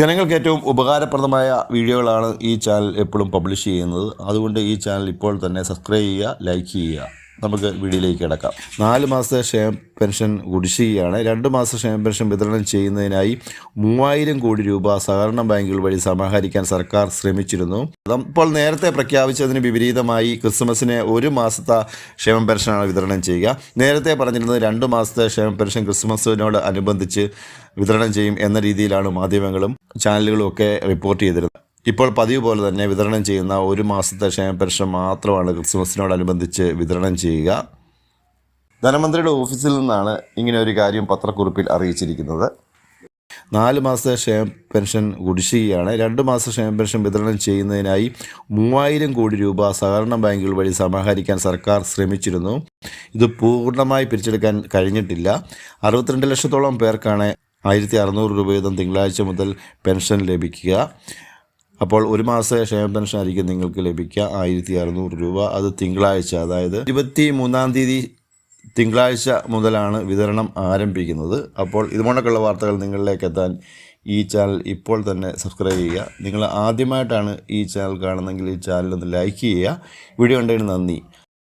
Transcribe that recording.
ജനങ്ങൾക്ക് ഏറ്റവും ഉപകാരപ്രദമായ വീഡിയോകളാണ് ഈ ചാനൽ എപ്പോഴും പബ്ലിഷ് ചെയ്യുന്നത്. അതുകൊണ്ട് ഈ ചാനൽ ഇപ്പോൾ തന്നെ സബ്സ്ക്രൈബ് ചെയ്യുക ലൈക്ക് ചെയ്യുക. നമുക്ക് വീഡിയോയിലേക്ക് കിടക്കാം. നാല് മാസത്തെ ക്ഷേമ പെൻഷൻ കുടിശ്ശികയാണ്. രണ്ട് മാസ ക്ഷേമ പെൻഷൻ വിതരണം ചെയ്യുന്നതിനായി മൂവായിരം കോടി രൂപ സഹകരണ ബാങ്കുകൾ വഴി സമാഹരിക്കാൻ സർക്കാർ ശ്രമിച്ചിരുന്നു. അപ്പോൾ നേരത്തെ പ്രഖ്യാപിച്ചതിന് വിപരീതമായി ക്രിസ്മസിന് ഒരു മാസത്തെ ക്ഷേമ പെൻഷനാണ് വിതരണം ചെയ്യുക. നേരത്തെ പറഞ്ഞിരുന്നത് രണ്ട് മാസത്തെ ക്ഷേമ പെൻഷൻ ക്രിസ്മസിനോട് അനുബന്ധിച്ച് വിതരണം ചെയ്യും എന്ന രീതിയിലാണ് മാധ്യമങ്ങളും ചാനലുകളും ഒക്കെ റിപ്പോർട്ട് ചെയ്തിരുന്നത്. ഇപ്പോൾ പതിവ് പോലെ തന്നെ വിതരണം ചെയ്യുന്ന ഒരു മാസത്തെ ക്ഷേമ പെൻഷൻ മാത്രമാണ് ക്രിസ്മസിനോടനുബന്ധിച്ച് വിതരണം ചെയ്യുക. ധനമന്ത്രിയുടെ ഓഫീസിൽ നിന്നാണ് ഇങ്ങനെ ഒരു കാര്യം പത്രക്കുറിപ്പിൽ അറിയിച്ചിരിക്കുന്നത്. നാല് മാസത്തെ ക്ഷേമ പെൻഷൻ കുടിശ്ശികയാണ്. രണ്ട് മാസത്തെ ക്ഷേമ പെൻഷൻ വിതരണം ചെയ്യുന്നതിനായി മൂവായിരം കോടി രൂപ സഹകരണ ബാങ്കുകൾ വഴി സമാഹരിക്കാൻ സർക്കാർ ശ്രമിച്ചിരുന്നു. ഇത് പൂർണമായി പിരിച്ചെടുക്കാൻ കഴിഞ്ഞിട്ടില്ല. അറുപത്തിരണ്ട് ലക്ഷത്തോളം പേർക്കാണ് ആയിരത്തി അറുന്നൂറ് രൂപ വീതം തിങ്കളാഴ്ച മുതൽ പെൻഷൻ ലഭിക്കുക. അപ്പോൾ ഒരു മാസ ക്ഷേമ പെൻഷൻ ആയിരിക്കും നിങ്ങൾക്ക് ലഭിക്കുക. ആയിരത്തി അറുന്നൂറ് രൂപ. അത് തിങ്കളാഴ്ച അതായത് ഇരുപത്തി മൂന്നാം തീയതി തിങ്കളാഴ്ച മുതലാണ് വിതരണം ആരംഭിക്കുന്നത്. അപ്പോൾ ഇതുപോലൊക്കെയുള്ള വാർത്തകൾ നിങ്ങളിലേക്ക് എത്താൻ ഈ ചാനൽ ഇപ്പോൾ തന്നെ സബ്സ്ക്രൈബ് ചെയ്യുക. നിങ്ങൾ ആദ്യമായിട്ടാണ് ഈ ചാനൽ കാണുന്നതെങ്കിൽ ഈ ചാനൽ ഒന്ന് ലൈക്ക് ചെയ്യുക. വീഡിയോ കണ്ടതിന് നന്ദി.